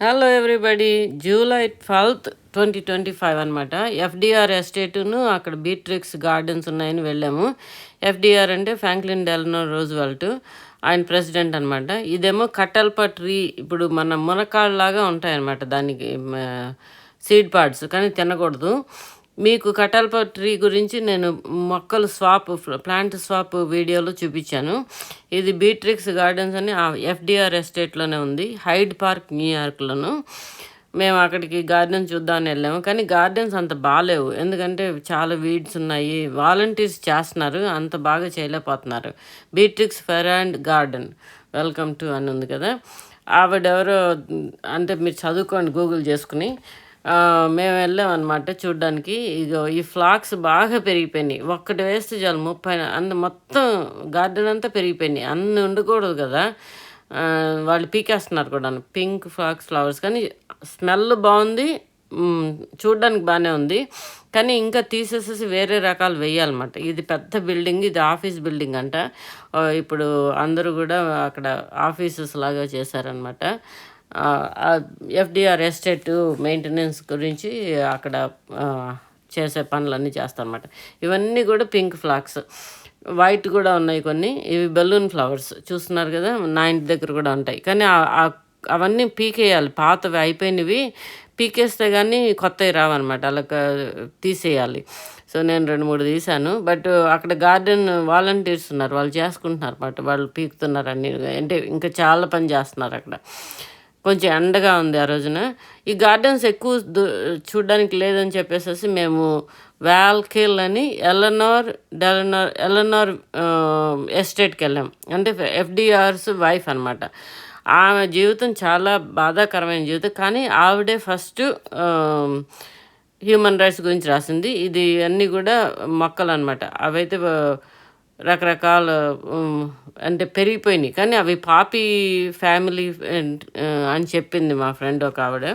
Hello everybody July twelfth twenty twenty five అనమాట FDR ఎస్టేటును అక్కడ బీట్రిక్స్ గార్డెన్స్ ఉన్నాయని వెళ్ళాము. ఎఫ్డిఆర్ అంటే ఫ్రాంక్లిన్ డెల్నో రోజువెల్ట్ ఆయన ప్రెసిడెంట్ అనమాట ఇదేమో కట్టల్ప ట్రీ ఇప్పుడు మన మునకాళ్ళలాగా ఉంటాయన్నమాట దానికి సీడ్ పార్ట్స్ కానీ తినకూడదు. మీకు కటాల్ప ట్రీ గురించి నేను మొక్కలు స్వాప్ ప్లాంట్ స్వాప్ వీడియోలో చూపించాను. ఇది బీట్రిక్స్ గార్డెన్స్ అని ఎఫ్డిఆర్ ఎస్టేట్లోనే ఉంది. హైడ్ పార్క్ న్యూయార్క్లోను. మేము అక్కడికి గార్డెన్ చూద్దామని వెళ్ళాము. కానీ గార్డెన్స్ అంత బాగాలేవు. ఎందుకంటే చాలా వీడ్స్ ఉన్నాయి. వాలంటీర్స్ చేస్తున్నారు. అంత బాగా చేయలేకపోతున్నారు. Beatrix Farrand garden. Welcome to అని ఉంది కదా. ఆవిడెవరో అంటే మీరు చదువుకోండి గూగుల్ చేసుకుని. మేము వెళ్ళాం అనమాట చూడ్డానికి. ఇగో ఈ ఫ్లాక్స్ బాగా పెరిగిపోయినాయి. ఒక్కటి వేస్తే చాలు ముప్పై అన్ని మొత్తం గార్డెన్ అంతా పెరిగిపోయినాయి. అన్ని ఉండకూడదు కదా. వాళ్ళు పీకేస్తున్నారు కూడా పింక్ ఫ్లాక్స్ ఫ్లవర్స్. కానీ స్మెల్ బాగుంది. చూడ్డానికి బాగానే ఉంది. కానీ ఇంకా తీసేసేసి వేరే రకాలు వేయాలన్నమాట. ఇది పెద్ద బిల్డింగ్ ఇది ఆఫీస్ బిల్డింగ్ అంట. ఇప్పుడు అందరూ కూడా అక్కడ ఆఫీసెస్ లాగా చేశారనమాట ఎఫ్డిఆర్ ఎస్టేట్ మెయింటెనెన్స్ గురించి అక్కడ చేసే పనులన్నీ చేస్తారన్నమాట ఇవన్నీ కూడా పింక్ ఫ్లాక్స్. వైట్ కూడా ఉన్నాయి కొన్ని. ఇవి బెలూన్ ఫ్లవర్స్. చూస్తున్నారు కదా నా ఇంటి దగ్గర కూడా ఉంటాయి. కానీ అవన్నీ పీకేయాలి. పాతవి అయిపోయినవి పీకేస్తే కానీ కొత్తవి రావన్నమాట. అలా తీసేయాలి. సో నేను రెండు మూడు తీశాను. బట్ అక్కడ గార్డెన్ వాలంటీర్స్ ఉన్నారు. వాళ్ళు చేసుకుంటున్నారు అన్నమాట వాళ్ళు పీకుతున్నారు అన్ని. అంటే ఇంకా చాలా పని చేస్తున్నారు అక్కడ. కొంచెం ఎండగా ఉంది ఆ రోజున. ఈ గార్డెన్స్ ఎక్కువ చూడడానికి లేదని చెప్పేసి మేము వ్యాల్కిల్ అని ఎలనోర్ డెలనోర్ ఎలనోర్ ఎస్టేట్కి వెళ్ళాం అంటే ఎఫ్డిఆర్స్ వైఫ్ అనమాట ఆమె జీవితం చాలా బాధాకరమైన జీవితం. కానీ ఆవిడే ఫస్ట్ హ్యూమన్ రైట్స్ గురించి రాసింది. ఇది అన్నీ కూడా మొక్కలు అనమాట అవైతే రకరకాల అంటే పెరిగిపోయినాయి. కానీ అవి పాపి ఫ్యామిలీ అని చెప్పింది మా ఫ్రెండ్ ఒక ఆవిడ.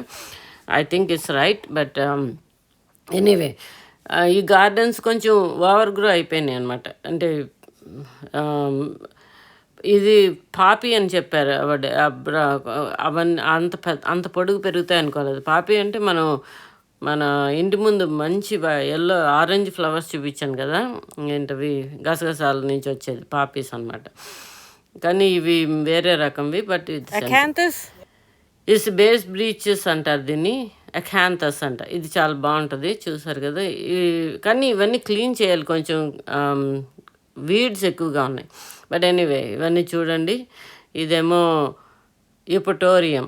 I think it's right but anyway ఈ గార్డెన్స్ కొంచెం ఓవర్ గ్రో అయిపోయినాయి అనమాట అంటే ఇది పాపి అని చెప్పారు ఆవిడ. అవన్నీ అంత పెద్ద అంత పొడుగు పెరుగుతాయి అనుకోలేదు. పాపి అంటే మనం మన ఇంటి ముందు మంచి ఎల్లో ఆరెంజ్ ఫ్లవర్స్ చూపించాను కదా ఏంటవి గసగసాల నుంచి వచ్చేది పాపీస్ అన్నమాట. కానీ ఇవి వేరే రకంవి బట్? ఇస్ బేస్ బ్రీచెస్ అంటారు దీన్ని అఖాంతస్ అంట. ఇది చాలా బాగుంటుంది చూసారు కదా. కానీ ఇవన్నీ క్లీన్ చేయాలి కొంచెం వీడ్స్ ఎక్కువగా ఉన్నాయి. బట్ ఎనీవే ఇవన్నీ చూడండి. ఇదేమో ఇపటోరియం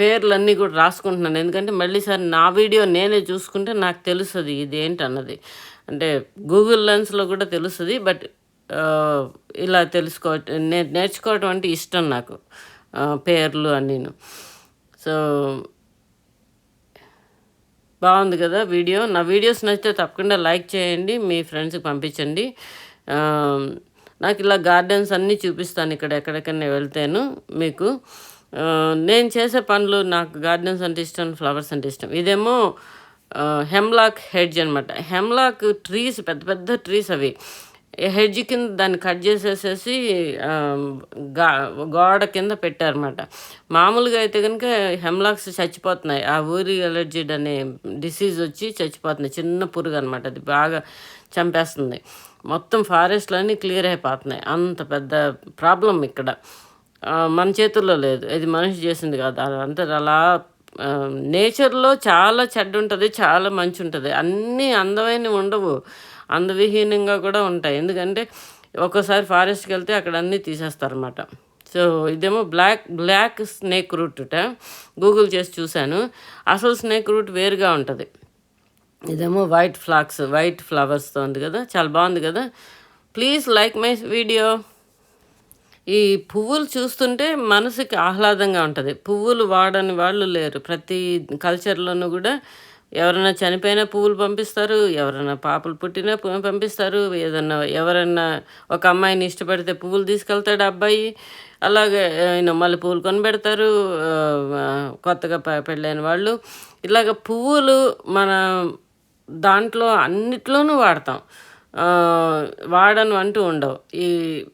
పేర్లన్నీ కూడా రాసుకుంటున్నాను. ఎందుకంటే మళ్ళీ సార్ నా వీడియో నేనే చూసుకుంటే నాకు తెలుస్తుంది ఇదేంటి అన్నది అంటే గూగుల్ లెన్స్లో కూడా తెలుస్తుంది బట్ ఇలా తెలుసుకో నే నేర్చుకోవటం అంటే ఇష్టం నాకు పేర్లు అన్నీను. సో బాగుంది కదా వీడియో. నా వీడియోస్ నచ్చితే తప్పకుండా లైక్ చేయండి మీ ఫ్రెండ్స్కి పంపించండి. నాకు ఇలా గార్డెన్స్ అన్నీ చూపిస్తాను ఇక్కడ ఎక్కడెక్కడ వెళ్తాను మీకు. నేను చేసే పనులు నాకు గార్డెన్స్ అంటే ఇష్టం ఫ్లవర్స్ అంటే ఇష్టం. ఇదేమో హెమ్లాక్ హెడ్జ్ అనమాట హెమ్లాక్ ట్రీస్ పెద్ద పెద్ద ట్రీస్ అవి. హెడ్జ్ కింద దాన్ని కట్ చేసేసేసి గా గోడ కింద పెట్టారన్నమాట. మామూలుగా అయితే కనుక హెమ్లాక్స్ చచ్చిపోతున్నాయి. ఆ ఊరి అలర్జీడ్ అనే డిసీజ్ వచ్చి చచ్చిపోతున్నాయి. చిన్న పురుగు అనమాట అది బాగా చంపేస్తుంది. మొత్తం ఫారెస్ట్లన్నీ క్లియర్ అయిపోతున్నాయి. అంత పెద్ద ప్రాబ్లం ఇక్కడ. మన చేతుల్లో లేదు. ఇది మనిషి చేసింది కాదు. అదంతా అలా నేచర్లో చాలా చెడ్డ ఉంటుంది చాలా మంచి ఉంటుంది అన్నీ అందమైనవి ఉండవు. అందవిహీనంగా కూడా ఉంటాయి. ఎందుకంటే ఒక్కోసారి ఫారెస్ట్కి వెళ్తే అక్కడ అన్నీ తీసేస్తారన్నమాట. సో ఇదేమో black black snake root Google చేసి చూశాను. అసలు స్నేక్ రూట్ వేరుగా ఉంటుంది. ఇదేమో వైట్ ఫ్లాక్స్ వైట్ ఫ్లవర్స్తో ఉంది కదా. చాలా బాగుంది కదా. Please like my video. ఈ పువ్వులు చూస్తుంటే మనసుకి ఆహ్లాదంగా ఉంటుంది. పువ్వులు వాడని వాళ్ళు లేరు. ప్రతి కల్చర్లోనూ కూడా ఎవరైనా చనిపోయిన పువ్వులు పంపిస్తారు ఎవరైనా పాపలు పుట్టినా పు- పంపిస్తారు ఏదన్నా ఎవరైనా ఒక అమ్మాయిని ఇష్టపడితే పువ్వులు తీసుకెళ్తాడు అబ్బాయి. అలాగే ఆయన మళ్ళీ పువ్వులు కొనిపెడతారు కొత్తగా పెళ్ళైన వాళ్ళు. ఇలాగ పువ్వులు మన దాంట్లో అన్నిట్లోనూ వాడతాం. వాడను అంటూ ఉండవు. ఈ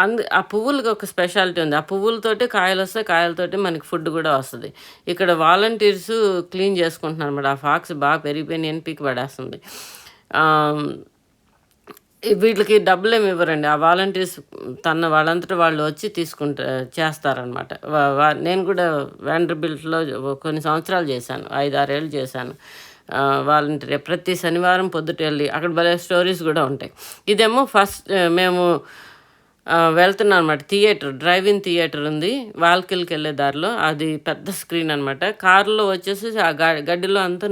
అందు ఆ పువ్వులకి ఒక స్పెషాలిటీ ఉంది. ఆ పువ్వులతోటి కాయలు వస్తాయి కాయలతోటి మనకి ఫుడ్ కూడా వస్తుంది. ఇక్కడ వాలంటీర్స్ క్లీన్ చేసుకుంటున్నారు అనమాట ఆ ఫాక్స్ బాగా పెరిగిపోయినాయి అని పీకి పడేస్తుంది. వీటికి డబ్బులు ఏమి ఇవ్వరండి. ఆ వాలంటీర్స్ తన వాళ్ళంతటా వాళ్ళు వచ్చి తీసుకుంటా చేస్తారనమాట నేను కూడా వ్యాండర్బిల్ట్లో కొన్ని సంవత్సరాలు చేశాను. ఐదు ఆరేళ్ళు చేశాను వాలంటీర్ ప్రతి శనివారం పొద్దుట వెళ్ళి అక్కడ భలే స్టోరీస్ కూడా ఉంటాయి. ఇదేమో ఫస్ట్ మేము ఆ, అనమాట థియేటర్ డ్రైవ్ ఇన్ థియేటర్ ఉంది. వాల్కిల్కి వెళ్ళే దారిలో. అది పెద్ద స్క్రీన్ అనమాట కారులో వచ్చేసి ఆ గడ్డిలో అంతా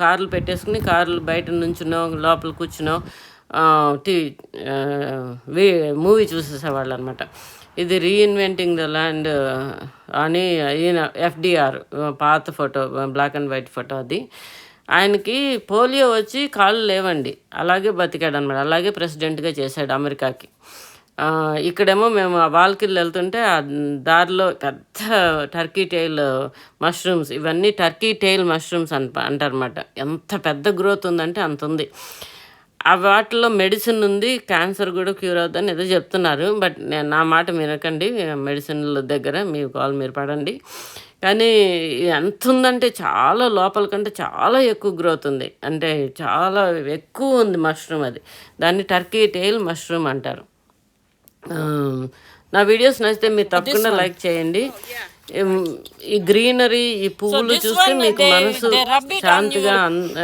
కార్లు పెట్టేసుకుని కార్లు బయట నుంచునో లోపల కూర్చునో టీ మూవీ చూసేసేవాళ్ళు అనమాట ఇది రీఇన్వెంటింగ్ ద ల్యాండ్ అని ఈయన ఎఫ్డిఆర్ పాత photo black and white photo అది. ఆయనకి పోలియో వచ్చి కాళ్ళు లేవండి. అలాగే బతికాడు అనమాట అలాగే ప్రెసిడెంట్గా చేశాడు అమెరికాకి. ఇక్కడేమో మేము ఆ వాల్కిల్ వెళ్తుంటే ఆ దారిలో పెద్ద టర్కీ టైల్ మష్రూమ్స్ ఇవన్నీ టర్కీ టైల్ మష్రూమ్స్ అంట అంటారన్నమాట. ఎంత పెద్ద గ్రోత్ ఉందంటే అంత ఉంది. ఆ వాటిలో మెడిసిన్ ఉంది క్యాన్సర్ కూడా క్యూర్ అవుతుందని ఏదో చెప్తున్నారు బట్ నేను నా మాట వినకండి మెడిసిన్ల దగ్గర మీ కాల్ మీరు పడండి. కానీ ఎంత ఉందంటే చాలా లోపల కంటే చాలా ఎక్కువ గ్రోత్ ఉంది. అంటే చాలా ఎక్కువ ఉంది మష్రూమ్ అది. దాన్ని టర్కీ టైల్ మష్రూమ్ అంటారు. నా వీడియోస్ నచ్చితే మీరు తప్పకుండా లైక్ చేయండి. ఏం, ఈ గ్రీనరీ ఈ పువ్వులు చూస్తే మీకు మనసు శాంతిగా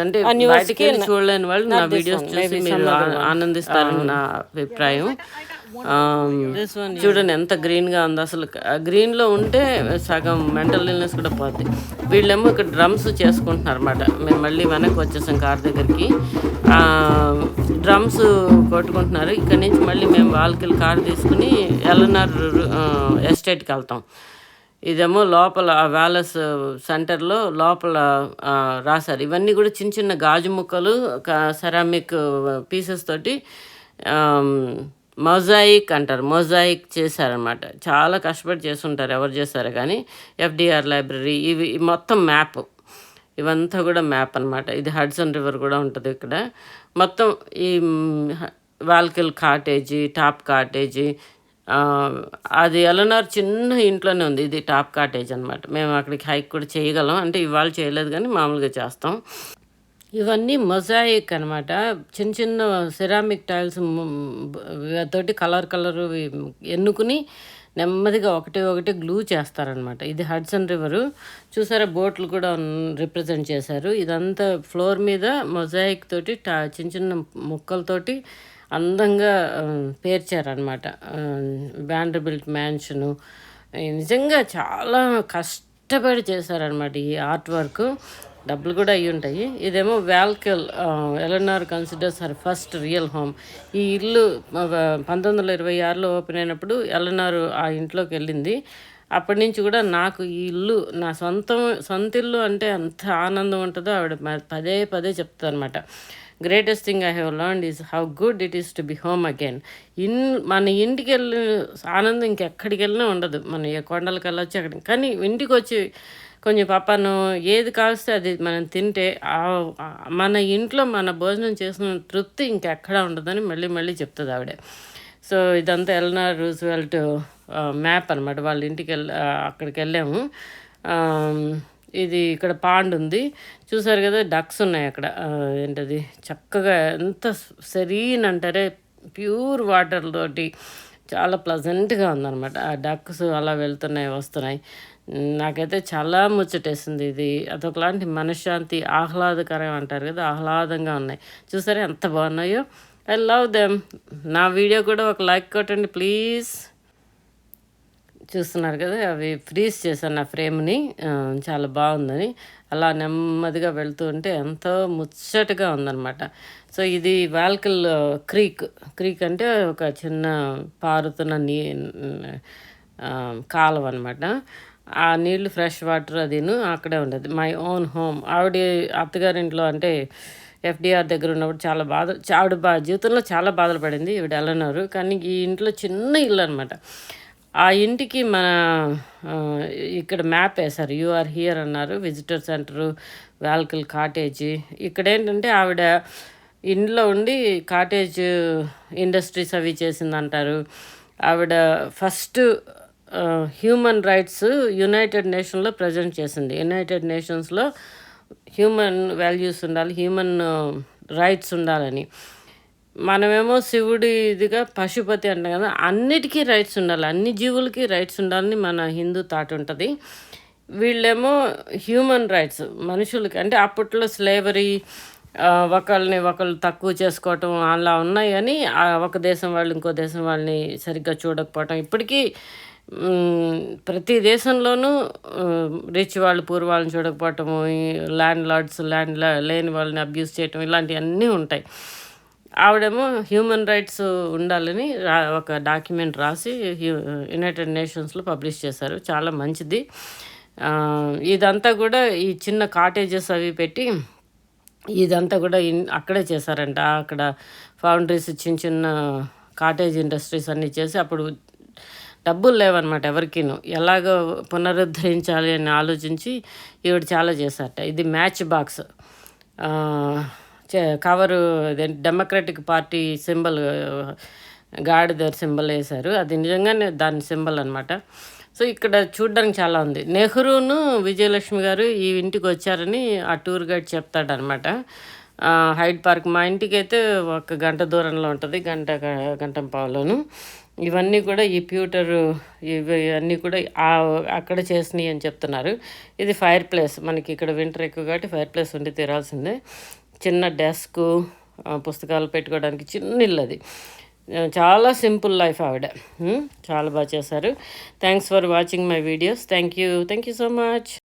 అంటే బయటికి చూడలేని వాళ్ళు నా వీడియోస్ చూసి మీరు ఆనందిస్తారని నా అభిప్రాయం. చూడండి ఎంత గ్రీన్గా ఉంది అసలు. గ్రీన్లో ఉంటే సగం మెంటల్ ఇల్నెస్ కూడా పోద్ది. వీళ్ళేమో ఇక్కడ డ్రమ్స్ చేసుకుంటున్నారు అనమాట మేము మళ్ళీ వెనక్కి వచ్చేసాం కార్ దగ్గరికి. డ్రమ్స్ కొట్టుకుంటున్నారు. ఇక్కడ నుంచి మళ్ళీ మేము వాళ్ళకి కార్ తీసుకుని ఎల్ఎన్ఆర్ ఎస్టేట్కి వెళ్తాం. ఇదేమో లోపల ఆ వ్యాలెస్ సెంటర్లో లోపల రాశారు. ఇవన్నీ కూడా చిన్న చిన్న గాజు ముక్కలు సెరామిక్ పీసెస్ తోటి మొజాయిక్ అంటారు. మొజాయిక్ చేశారనమాట చాలా కష్టపడి చేస్తుంటారు ఎవరు చేశారు కానీ ఎఫ్డిఆర్ లైబ్రరీ ఇవి మొత్తం మ్యాప్. ఇవంతా కూడా మ్యాప్ అన్నమాట. ఇది హడ్సన్ రివర్ కూడా ఉంటుంది ఇక్కడ. మొత్తం ఈ వాల్కిల్ కాటేజీ టాప్ కాటేజీ అది ఎలనార్ చిన్న ఇంట్లోనే ఉంది. ఇది టాప్ కాటేజ్ అనమాట మేము అక్కడికి హైక్ కూడా చేయగలం. అంటే ఇవాళ చేయలేదు కానీ మామూలుగా చేస్తాం. ఇవన్నీ మొజాయిక్ అనమాట చిన్న చిన్న సిరామిక్ టైల్స్ తోటి కలర్ కలర్ ఎన్నుకుని నెమ్మదిగా ఒకటి ఒకటి గ్లూ చేస్తారనమాట ఇది హడ్సన్ రివరు. చూసారా బోట్లు కూడా రిప్రజెంట్ చేశారు. ఇదంతా ఫ్లోర్ మీద మొజాయిక్ తోటి టా చిన్న చిన్న ముక్కలతోటి అందంగా పేర్చారనమాట బ్యాండర్బిల్ట్ మ్యాన్షను. నిజంగా చాలా కష్టపడి చేశారనమాట ఈ ఆర్ట్ వర్క్. డబ్బులు కూడా అయ్యి ఉంటాయి. ఇదేమో Val Kill Eleanor considers her first real home. ఈ ఇల్లు పంతొమ్మిది వందల ఇరవై ఆరులో ఓపెన్ అయినప్పుడు ఎలనార్ ఆ ఇంట్లోకి వెళ్ళింది. అప్పటి నుంచి కూడా నాకు ఈ ఇల్లు నా సొంతం సొంత ఇల్లు అంటే ఎంత ఆనందం ఉంటుందో ఆవిడ పదే పదే చెప్తుంది అనమాట greatest thing I have learned is how good it is to be home again in మన ఇంటికి వెళ్ళిన ఆనందం ఇంకెక్కడికి వెళ్ళినా ఉండదు. మన ఏ కొండలకు వెళ్ళొచ్చు అక్కడ కానీ ఇంటికి వచ్చి కొంచెం పాపాను ఏది కావస్తే అది మనం తింటే మన ఇంట్లో మన భోజనం చేసిన తృప్తి ఇంకెక్కడ ఉండదని మళ్ళీ మళ్ళీ చెప్తుంది ఆవిడ. సో ఇదంతా ఎల్నార్ రూజ్వెల్ట్ మ్యాప్ అనమాట వాళ్ళ ఇంటికి వెళ్ళ అక్కడికి వెళ్ళాము. ఇది ఇక్కడ పాండ్ ఉంది. చూసారు కదా డక్స్ ఉన్నాయి అక్కడ. ఏంటది? చక్కగా ఎంత సెరీన్ అంటారే ప్యూర్ వాటర్ తోటి చాలా ప్లజెంట్గా ఉందన్నమాట. ఆ డక్స్ అలా వెళ్తున్నాయి వస్తున్నాయి. నాకైతే చాలా ముచ్చటేసింది ఇది. అదొకలాంటి మనశ్శాంతి ఆహ్లాదకరం అంటారు కదా ఆహ్లాదంగా ఉన్నాయి. చూసారా ఎంత బాగున్నాయో? ఐ లవ్ దెమ్ నా వీడియో కూడా ఒక లైక్ కొట్టండి ప్లీజ్. చూస్తున్నారు కదా అవి ఫ్రీజ్ చేశాను నా ఫ్రేమ్ని. చాలా బాగుందని. అలా నెమ్మదిగా వెళ్తూ ఉంటే ఎంతో ముచ్చటగా ఉందన్నమాట. సో ఇది వాల్కల్ క్రీక్. క్రీక్ అంటే ఒక చిన్న పారుతున్న నీ కాలం కాలువ అనమాట ఆ నీళ్ళు ఫ్రెష్ వాటర్ అదిను అక్కడే ఉండేది. మై ఓన్ హోమ్ ఆవిడ అత్తగారింట్లో అంటే ఎఫ్డిఆర్ దగ్గర ఉన్నప్పుడు చాలా బాధ ఆవిడ బా జీవితంలో చాలా బాధలు పడింది ఈవిడ వెళ్ళన్నారు కానీ ఈ ఇంట్లో చిన్న ఇల్లు అనమాట ఆ ఇంటికి మన ఇక్కడ మ్యాప్ వేశారు. యూఆర్ హియర్ అన్నారు. Visitor centre Val Kill cottage. ఇక్కడ ఏంటంటే ఆవిడ ఇంట్లో ఉండి కాటేజ్ ఇండస్ట్రీస్ అవి చేసిందంటారు. ఆవిడ ఫస్ట్ హ్యూమన్ రైట్స్ యునైటెడ్ నేషన్లో ప్రజెంట్ చేసింది. యునైటెడ్ నేషన్స్లో హ్యూమన్ వాల్యూస్ ఉండాలి హ్యూమన్ రైట్స్ ఉండాలని. మనమేమో శివుడి ఇదిగా పశుపతి అంటాం కదా అన్నిటికీ రైట్స్ ఉండాలి అన్ని జీవులకి రైట్స్ ఉండాలని మన హిందూ థాట్ ఉంటుంది. వీళ్ళేమో హ్యూమన్ రైట్స్ మనుషులకి అంటే అప్పట్లో స్లేవరీ ఒకళ్ళని ఒకళ్ళు తక్కువ చేసుకోవటం అలా ఉన్నాయి కానీ ఒక దేశం వాళ్ళు ఇంకో దేశం వాళ్ళని సరిగ్గా చూడకపోవటం. ఇప్పటికీ ప్రతి దేశంలోనూ రిచ్ వాళ్ళు పూర్ వాళ్ళని చూడకపోవటము ఈ ల్యాండ్ లార్డ్స్ ల్యాండ్ లేని వాళ్ళని అబ్యూస్ చేయటం ఇలాంటివన్నీ ఉంటాయి. ఆవిడేమో హ్యూమన్ రైట్స్ ఉండాలని ఒక డాక్యుమెంట్ రాసి యునైటెడ్ నేషన్స్లో పబ్లిష్ చేశారు. చాలా మంచిది. ఇదంతా కూడా ఈ చిన్న కాటేజెస్ అవి పెట్టి ఇదంతా కూడా అక్కడే చేశారంట. అక్కడ ఫౌండరీస్ చిన్న చిన్న కాటేజ్ ఇండస్ట్రీస్ అన్నీ చేసి అప్పుడు డబ్బులు లేవన్నమాట ఎవరికీను. ఎలాగో పునరుద్ధరించాలి అని ఆలోచించి ఈవిడ చాలా చేశారట. ఇది మ్యాచ్ బాక్స్. చే- కవరు డెమోక్రటిక్ పార్టీ సింబల్ గాడిద సింబల్ వేశారు. అది నిజంగానే దాని సింబల్ అనమాట సో ఇక్కడ చూడడానికి చాలా ఉంది. నెహ్రూను విజయలక్ష్మి గారు ఈ ఇంటికి వచ్చారని ఆ టూర్ గైడ్ చెప్తాడనమాట హైడ్ పార్క్ మా ఇంటికి అయితే ఒక గంట దూరంలో ఉంటుంది గంట గంట పావులోను. ఇవన్నీ కూడా ఈ ప్యూటర్ ఇవి కూడా అక్కడ చేసినాయి అని చెప్తున్నారు. ఇది ఫైర్ ప్లేస్. మనకి ఇక్కడ వింటర్ ఎక్కువ కాబట్టి ఫైర్ ప్లేస్ ఉండి తీరాల్సిందే. చిన్న డెస్క్ పుస్తకాలు పెట్టుకోవడానికి చిన్న ఇల్లు అది. చాలా సింపుల్ లైఫ్ ఆవిడ. చాలా బాగా చేశారు. Thanks for watching my videos thank you thank you so much